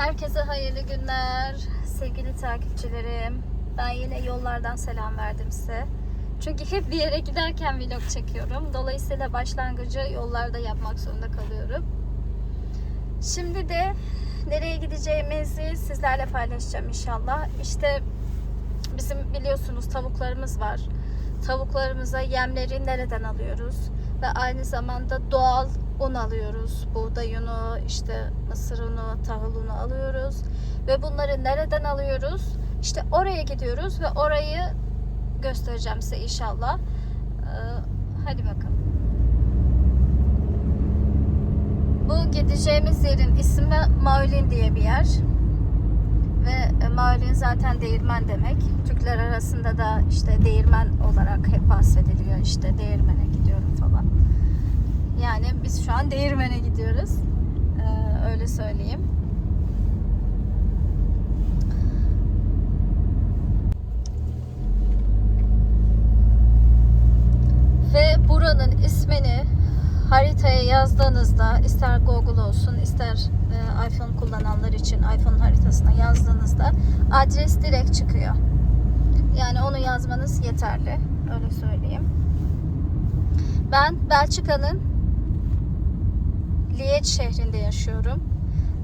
Herkese hayırlı günler sevgili takipçilerim. Ben yine yollardan selam verdim size. Çünkü hep bir yere giderken vlog çekiyorum. Dolayısıyla başlangıcı yollarda yapmak zorunda kalıyorum. Şimdi de nereye gideceğimizi sizlerle paylaşacağım inşallah. İşte bizim biliyorsunuz tavuklarımız var. Tavuklarımıza yemleri nereden alıyoruz? Ve aynı zamanda doğal un alıyoruz. Buğday unu, işte mısır unu, tahıl unu alıyoruz. Ve bunları nereden alıyoruz? İşte oraya gidiyoruz ve orayı göstereceğim size inşallah. Ee, hadi bakalım. Bu gideceğimiz yerin ismi Maulin diye bir yer. Ve e, Maulin zaten değirmen demek. Türkler arasında da işte değirmen olarak hep bahsediliyor. İşte değirmene. Yani biz şu an değirmene gidiyoruz. Ee, öyle söyleyeyim. Ve buranın ismini haritaya yazdığınızda ister Google olsun ister e, iPhone kullananlar için iPhone haritasına yazdığınızda adres direkt çıkıyor. Yani onu yazmanız yeterli. Öyle söyleyeyim. Ben Belçika'nın Liège şehrinde yaşıyorum.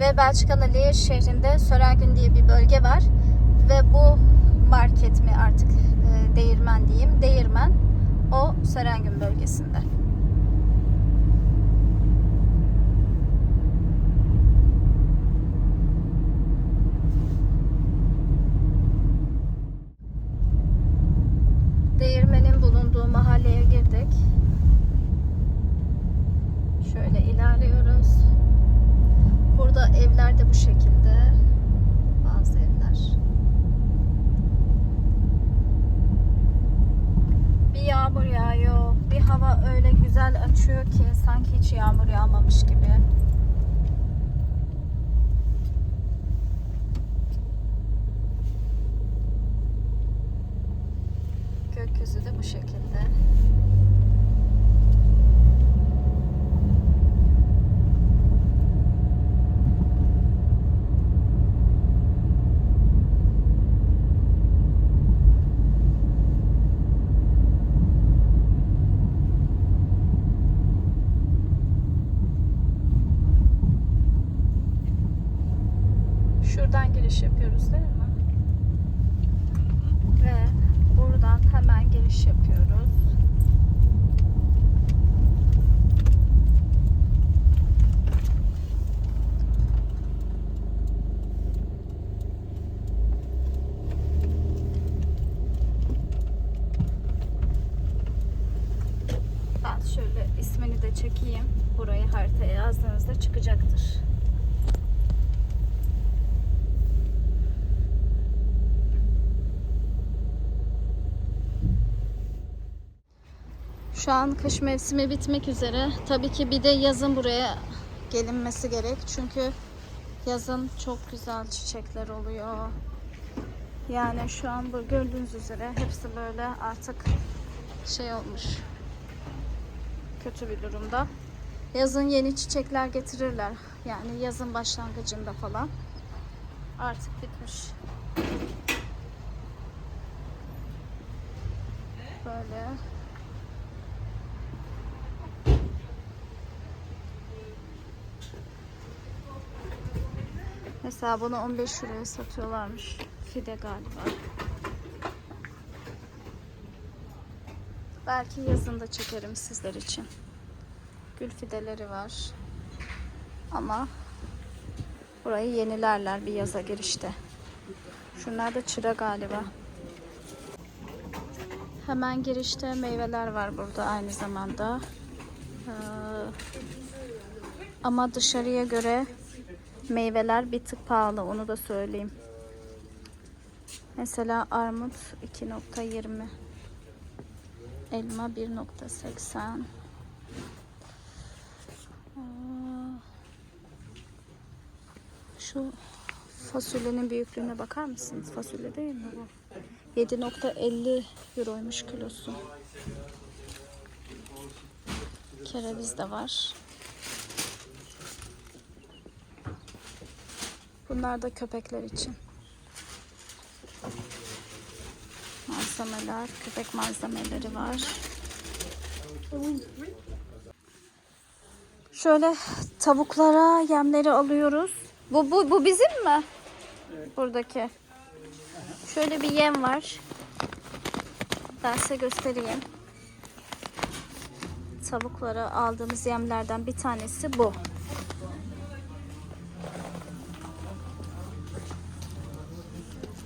Ve Belçika'nın Liège şehrinde Sörengen diye bir bölge var. Ve bu market mi artık e, değirmen diyeyim. Değirmen o Sörengen bölgesinde. Değirmenin bulunduğu mahalleye girdik. Şöyle ilerliyoruz. Burada evler de bu şekilde. Bazı evler. Bir yağmur yağıyor. Bir hava öyle güzel açıyor ki sanki hiç yağmur yağmamış gibi. Gökyüzü de bu şekilde. Şuradan giriş yapıyoruz değil mi? Ve buradan hemen giriş yapıyoruz. Ben şöyle ismini de çekeyim. Burayı haritaya yazdığınızda çıkacaktır. Şu an kış mevsimi bitmek üzere. Tabii ki bir de yazın buraya gelinmesi gerek. Çünkü yazın çok güzel çiçekler oluyor. Yani şu an bu gördüğünüz üzere hepsi böyle artık şey olmuş. Kötü bir durumda. Yazın yeni çiçekler getirirler. Yani yazın başlangıcında falan. Artık bitmiş. Böyle Mesela bunu 15 liraya satıyorlarmış. Fide galiba. Belki yazında çekerim sizler için. Gül fideleri var. Ama burayı yenilerler bir yaza girişte. Şunlar da çıra galiba. Hemen girişte meyveler var burada aynı zamanda. Ee, ama dışarıya göre meyveler bir tık pahalı onu da söyleyeyim. Mesela armut 2.20 elma 1.80 Aa, şu fasulyenin büyüklüğüne bakar mısınız? Fasulye değil mi bu? 7.50 euroymuş kilosu. Kereviz de var. Bunlar da köpekler için. Malzemeler, köpek malzemeleri var. Şöyle tavuklara yemleri alıyoruz. Bu bu bu bizim mi? Buradaki. Şöyle bir yem var. Ben size göstereyim. Tavuklara aldığımız yemlerden bir tanesi bu.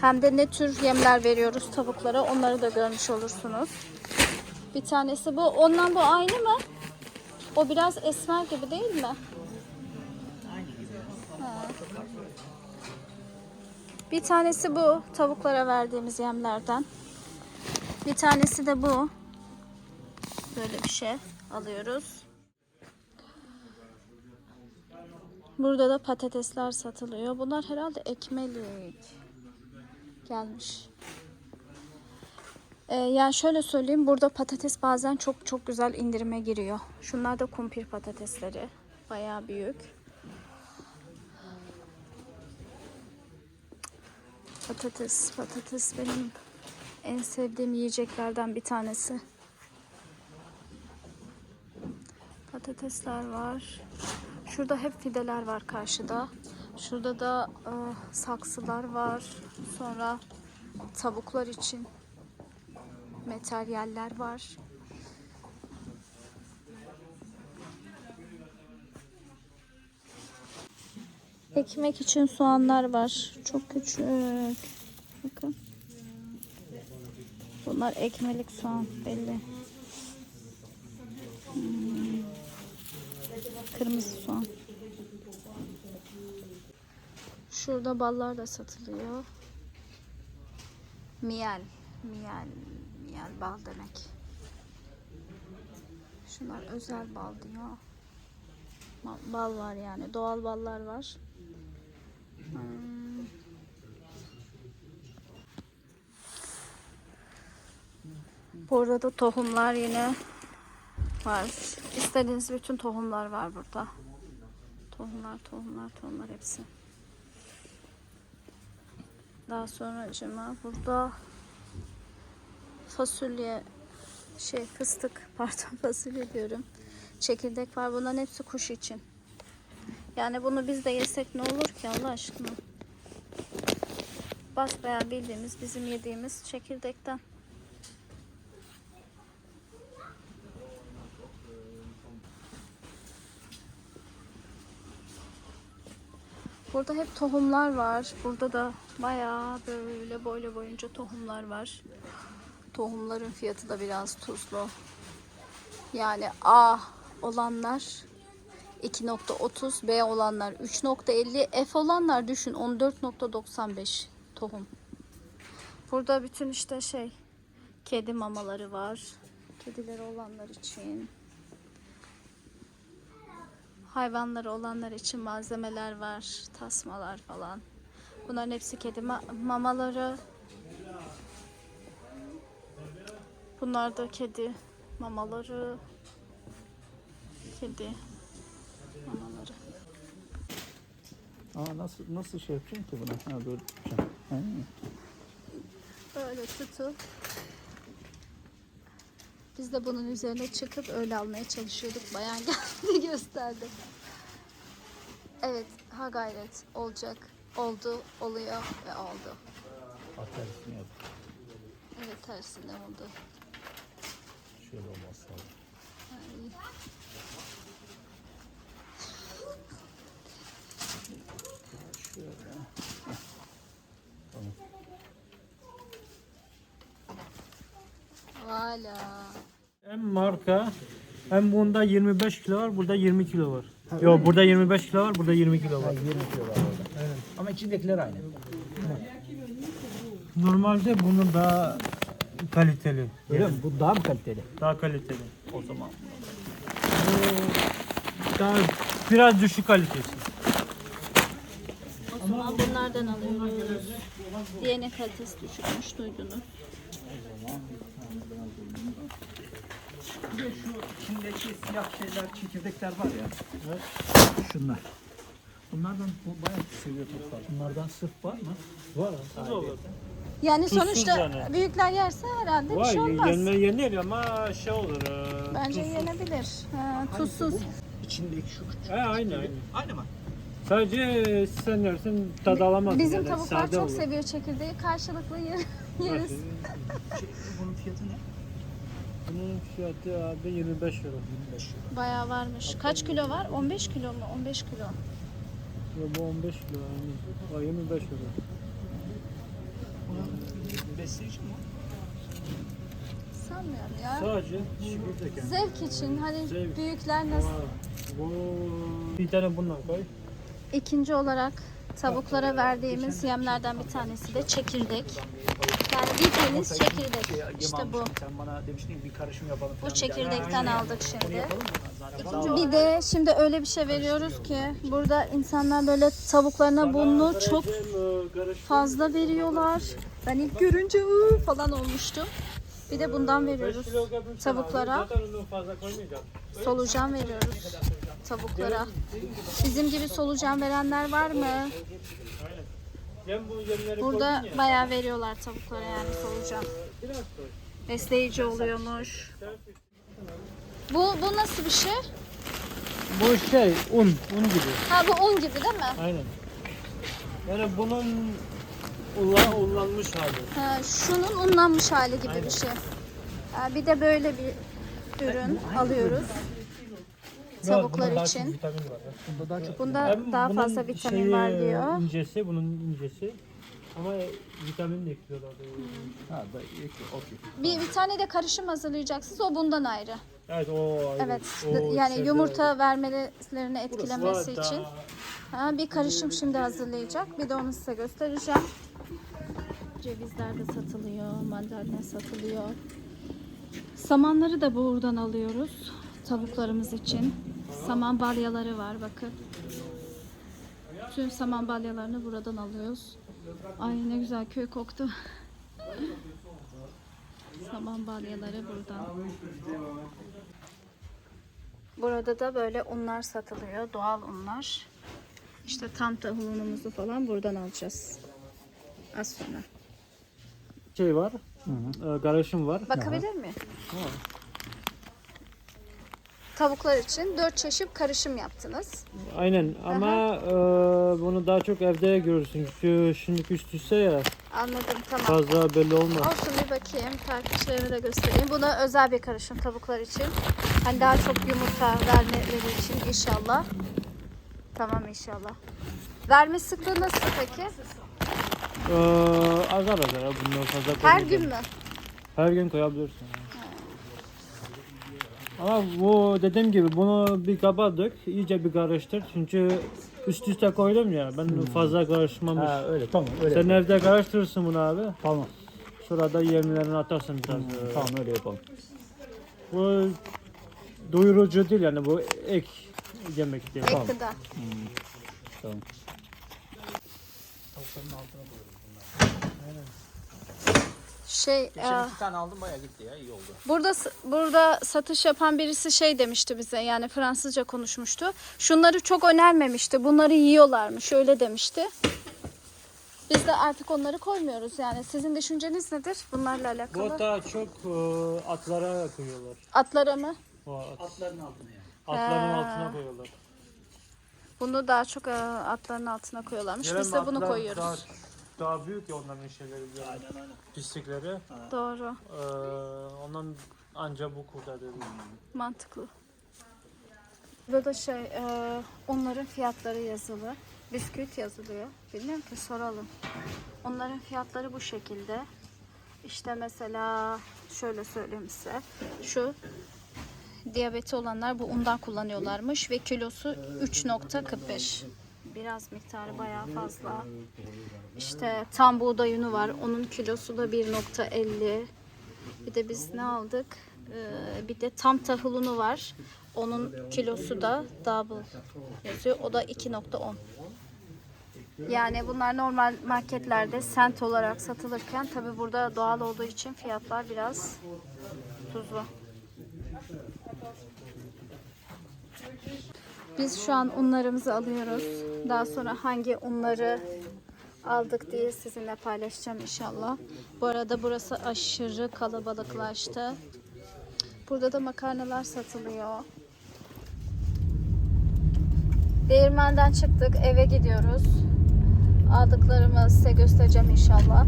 Hem de ne tür yemler veriyoruz tavuklara onları da görmüş olursunuz. Bir tanesi bu. Ondan bu aynı mı? O biraz esmer gibi değil mi? Ha. Bir tanesi bu tavuklara verdiğimiz yemlerden. Bir tanesi de bu. Böyle bir şey alıyoruz. Burada da patatesler satılıyor. Bunlar herhalde ekmelik gelmiş. Ee, yani şöyle söyleyeyim burada patates bazen çok çok güzel indirime giriyor. Şunlar da kumpir patatesleri. Bayağı büyük. Patates, patates benim en sevdiğim yiyeceklerden bir tanesi. Patatesler var. Şurada hep fideler var karşıda. Şurada da e, saksılar var. Sonra tavuklar için materyaller var. Ekmek için soğanlar var. Çok küçük. Bakın. Bunlar ekmelik soğan belli. Hmm. Kırmızı soğan. Şurada ballar da satılıyor. Miyel. Miyel. Miyel bal demek. Şunlar özel bal diyor. Bal var yani. Doğal ballar var. Hmm. Burada da tohumlar yine var. İstediğiniz bütün tohumlar var burada. Tohumlar, tohumlar, tohumlar hepsi. Daha sonra cıma burada fasulye şey fıstık pardon fasulye diyorum. Çekirdek var. Bunların hepsi kuş için. Yani bunu biz de yesek ne olur ki Allah aşkına. Basbayağı bildiğimiz bizim yediğimiz çekirdekten. Burada hep tohumlar var. Burada da bayağı böyle boylu boyunca tohumlar var. Tohumların fiyatı da biraz tuzlu. Yani A olanlar 2.30, B olanlar 3.50, F olanlar düşün 14.95 tohum. Burada bütün işte şey kedi mamaları var. Kedileri olanlar için. Hayvanları olanlar için malzemeler var. Tasmalar falan. Bunların hepsi kedi ma- mamaları. Bunlar da kedi mamaları. Kedi mamaları. Aa nasıl nasıl şey yapacaksın ki buna? Ha böyle yapacaksın. Ha. Böyle tutup biz de bunun üzerine çıkıp öyle almaya çalışıyorduk. Bayan geldi gösterdi. Evet ha gayret olacak. Oldu, oluyor ve oldu. Atarsın ya. Evet tersine oldu. Şöyle olmaz lazım. Ay. Şöyle. Tamam. Hala. Hem marka hem bunda 25 kilo var, burada 20 kilo var. Yok burada 25 kilo var, burada 20 kilo Ha, var. 20 kilo var orada. Ama içindekiler aynı. Normalde bunu daha kaliteli. Öyle Yani mi? Bu daha mı kaliteli? daha kaliteli. O zaman. Bu daha biraz düşük kalitesi. O zaman bunlardan alıyoruz. Diğerine kalitesi düşükmüş duydunuz. Bir de şu içindeki siyah şeyler, çekirdekler var ya. Şunlar. Bunlardan bu bayağı seviyor toplar. Bunlardan sırf var mı? Var. Tuz olur. Yani Tuzsuz sonuçta yani. büyükler yerse herhalde bir Var şey olmaz. yenme yenir ama şey olur. E, Bence tuzsuz. yenebilir. Ha, tuzsuz. İçindeki şu küçük. He aynı aynı. Aynı mı? Sadece sen yersin tad alamazsın. Bizim yani, tavuklar sade çok olur. seviyor çekirdeği. Karşılıklı yer, yeriz. Şey, bunun fiyatı ne? Bunun fiyatı abi 25 euro. 25 euro. Bayağı varmış. Kaç kilo var? 15 kilo mu? 15 kilo. Yo, bu 15 kilo yani. O 25 euro. Bunun besleyici mi? Sanmıyorum ya. Sadece yani. Zevk için hani Zevk. büyükler nasıl? Var. Bu bir tane bundan koy. İkinci olarak tavuklara verdiğimiz yemlerden bir tanesi de çekirdek. Yani bildiğiniz çekirdek. İşte bu. Sen bana demiştin bir karışım yapalım Bu çekirdekten aldık şimdi. Bir de şimdi öyle bir şey veriyoruz ki burada insanlar böyle tavuklarına bunu çok fazla veriyorlar. Ben ilk görünce "Iı" falan olmuştum. Bir de bundan veriyoruz tavuklara. Solucan veriyoruz tavuklara. Bizim gibi solucan verenler var mı? Burada bayağı veriyorlar tavuklara yani solucan. Koy. Besleyici oluyormuş. Bu, bu nasıl bir şey? Bu şey un, un gibi. Ha bu un gibi değil mi? Aynen. Yani bunun unla, unlanmış hali. Ha, şunun unlanmış hali gibi bir şey. Ha, bir de böyle bir ürün alıyoruz. Tavuklar için. çok vitamin var. Bunda daha çok Bunda Hem daha bunun fazla vitamin şeyi, var diyor. incesi, bunun incesi. Ama vitamin de ekliyorlar. Ha, da okey. Bir, bir tane de karışım hazırlayacaksınız. O bundan ayrı. Evet o ayrı. Evet. O yani şeyde yumurta vermelerini etkilemesi daha- için. Ha, bir karışım şimdi hazırlayacak. Bir de onu size göstereceğim. Cevizler de satılıyor, mandalina satılıyor. Samanları da buradan alıyoruz tavuklarımız için. Saman balyaları var bakın. Tüm saman balyalarını buradan alıyoruz. Ay ne güzel köy koktu. saman balyaları buradan. Burada da böyle unlar satılıyor. Doğal unlar. İşte tam tahıl unumuzu falan buradan alacağız. Az sonra. Şey var. E, karışım var. Bakabilir miyim? Tavuklar için dört çeşit karışım yaptınız. Aynen ama e, bunu daha çok evde görürsün. Şu şimdiki üst üste ya Anladım tamam. fazla belli olmaz. Olsun bir bakayım. Takipçilerime de göstereyim. Bu da özel bir karışım tavuklar için. Hani daha çok yumurta vermeleri için inşallah. Tamam inşallah. Verme sıklığı nasıl peki? E, azar azar ya bundan fazla Her koymayacağım. gün mü? Her gün koyabilirsin. Ama bu dediğim gibi bunu bir kaba dök, iyice bir karıştır. Çünkü üst üste koydum ya, ben fazla karışmamış. Ha öyle tamam öyle. Sen evde karıştırırsın bunu abi. Tamam. Şurada yemlerini atarsın biraz. Ee, Tamam öyle yapalım. Bu doyurucu değil yani bu ek yemek değil. Ek gıda. Tamam. Şey, e, iki tane aldım bayağı gitti ya iyi oldu. Burada burada satış yapan birisi şey demişti bize yani Fransızca konuşmuştu. Şunları çok önermemişti. Bunları yiyorlarmış. Öyle demişti. Biz de artık onları koymuyoruz. Yani sizin düşünceniz nedir bunlarla alakalı? Bu daha çok e, atlara koyuyorlar. Atlara mı? O at- Atların altına yani. atların Ha. altına koyuyorlar. Bunu daha çok e, atların altına koyuyorlarmış. Biz de bunu koyuyoruz. Daha, büyük ya onların şeyleri, yani Aynen aynen. pislikleri. Doğru. Ee, ondan anca bu kurtarıyor. Mantıklı. Burada da şey, e, onların fiyatları yazılı. Bisküvit yazılıyor. Bilmiyorum ki soralım. Onların fiyatları bu şekilde. İşte mesela şöyle söyleyeyim size. Şu diyabeti olanlar bu undan kullanıyorlarmış ve kilosu 3.45. Biraz miktarı bayağı fazla. İşte tam buğday unu var. Onun kilosu da 1.50. Bir de biz ne aldık? Ee, bir de tam tahıl unu var. Onun kilosu da double yazıyor. O da 2.10. Yani bunlar normal marketlerde sent olarak satılırken tabi burada doğal olduğu için fiyatlar biraz tuzlu. Biz şu an unlarımızı alıyoruz. Daha sonra hangi unları aldık diye sizinle paylaşacağım inşallah. Bu arada burası aşırı kalabalıklaştı. Burada da makarnalar satılıyor. Değirmenden çıktık, eve gidiyoruz. Aldıklarımı size göstereceğim inşallah.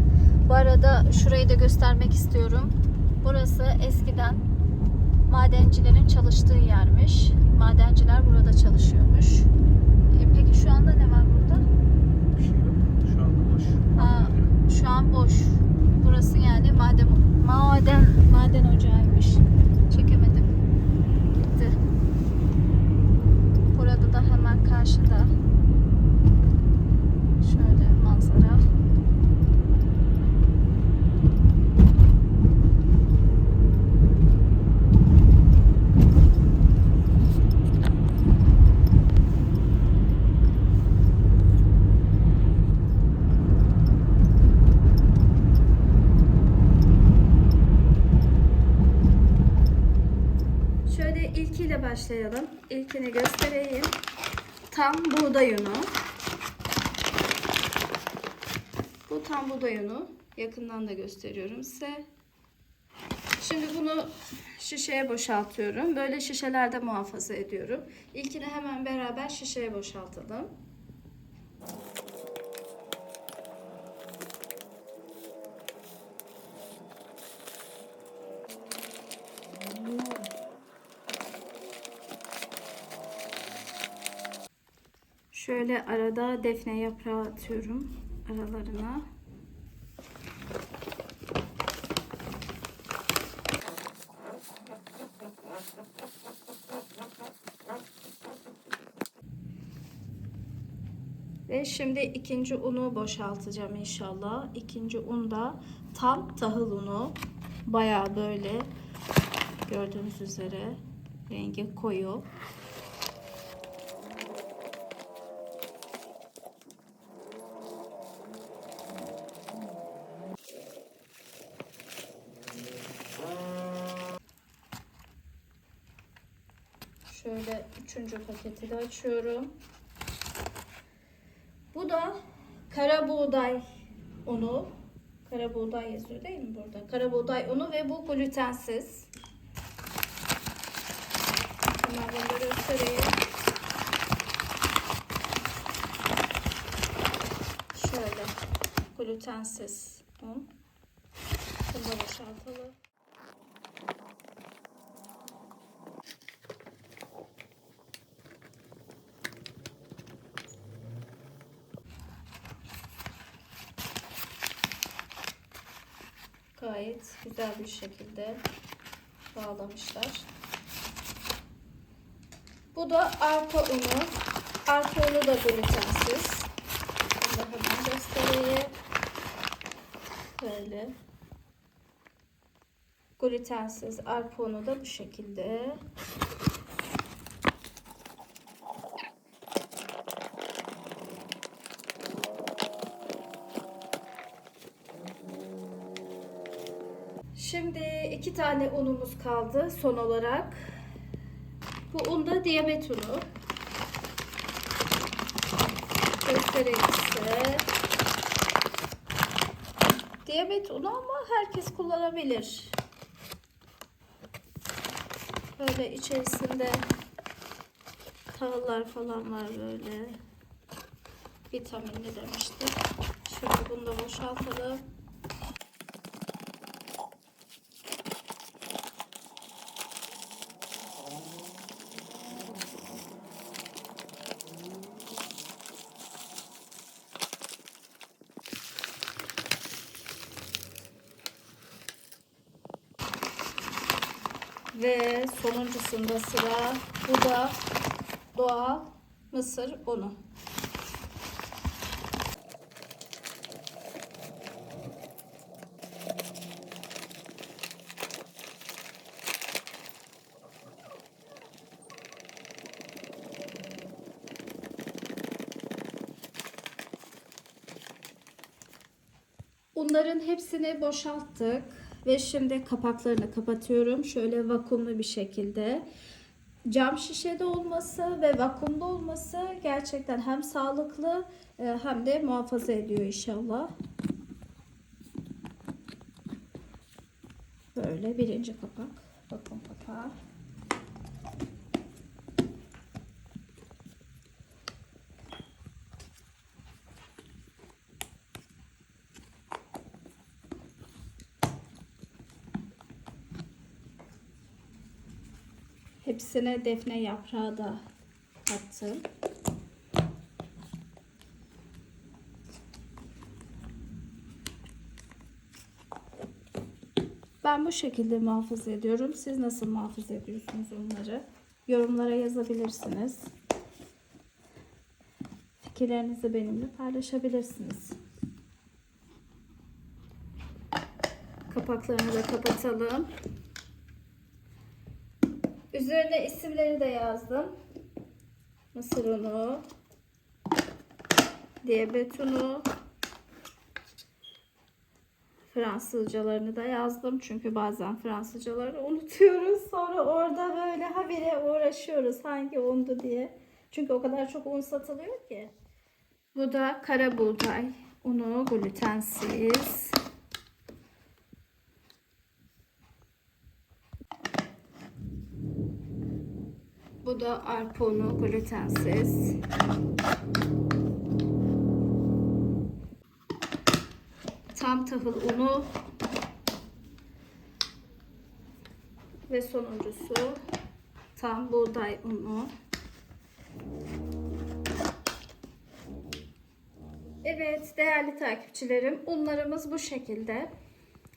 Bu arada şurayı da göstermek istiyorum. Burası eskiden madencilerin çalıştığı yermiş. Madenciler burada çalışıyormuş. E, peki şu anda ne var burada? Bir şey yok. Şu anda boş. Ha, şu an boş. Burası yani maden maden maden ocağıymış. Çekemedim. Gitti. Burada da hemen karşıda. Şöyle manzara. Şöyle ilkiyle başlayalım. İlkini göstereyim. Tam buğday unu. Bu tam buğday unu. Yakından da gösteriyorum size. Şimdi bunu şişeye boşaltıyorum. Böyle şişelerde muhafaza ediyorum. İlkini hemen beraber şişeye boşaltalım. Şöyle arada defne yaprağı atıyorum aralarına. Ve şimdi ikinci unu boşaltacağım inşallah. İkinci un da tam tahıl unu. Baya böyle gördüğünüz üzere rengi koyu. Şöyle üçüncü paketi de açıyorum. Bu da kara buğday unu. Kara buğday yazıyor değil mi burada? Kara buğday unu ve bu glutensiz. Hemen da göstereyim. Şöyle glutensiz un. Bunu da boşaltalım. Gayet güzel bir şekilde bağlamışlar. Bu da arpa unu. Arpa unu da glutensiz. Bunu da hemen göstereyim. Böyle. Glutensiz arpa unu da bu şekilde. Şimdi iki tane unumuz kaldı son olarak. Bu un da diyabet unu. Göstereyim size. Diyabet unu ama herkes kullanabilir. Böyle içerisinde tahıllar falan var böyle. Vitaminli demiştik. Şimdi bunu da boşaltalım. Ve sonuncusunda sıra bu da doğal mısır unu. Unların hepsini boşalttık ve şimdi kapaklarını kapatıyorum. Şöyle vakumlu bir şekilde. cam şişede olması ve vakumda olması gerçekten hem sağlıklı e, hem de muhafaza ediyor inşallah. Böyle birinci kapak. Vakum kapağı. Hepsine defne yaprağı da attım. Ben bu şekilde muhafaza ediyorum. Siz nasıl muhafaza ediyorsunuz onları? Yorumlara yazabilirsiniz. Fikirlerinizi benimle paylaşabilirsiniz. Kapaklarını da kapatalım. Üzerine isimleri de yazdım. Mısır unu, diyabet unu, Fransızcalarını da yazdım. Çünkü bazen Fransızcaları unutuyoruz. Sonra orada böyle habire uğraşıyoruz hangi undu diye. Çünkü o kadar çok un satılıyor ki. Bu da kara buğday unu glutensiz. Bu da arpa unu glutensiz. Tam tahıl unu ve sonuncusu tam buğday unu. Evet değerli takipçilerim unlarımız bu şekilde.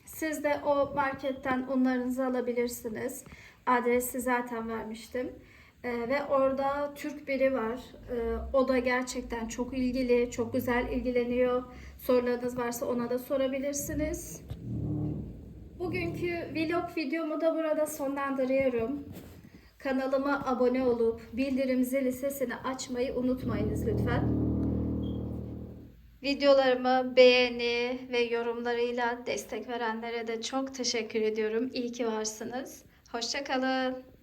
Siz de o marketten unlarınızı alabilirsiniz. Adresi zaten vermiştim. Ee, ve orada Türk biri var. Ee, o da gerçekten çok ilgili, çok güzel ilgileniyor. Sorularınız varsa ona da sorabilirsiniz. Bugünkü vlog videomu da burada sonlandırıyorum. Kanalıma abone olup bildirim zili sesini açmayı unutmayınız lütfen. Videolarımı beğeni ve yorumlarıyla destek verenlere de çok teşekkür ediyorum. İyi ki varsınız. Hoşçakalın.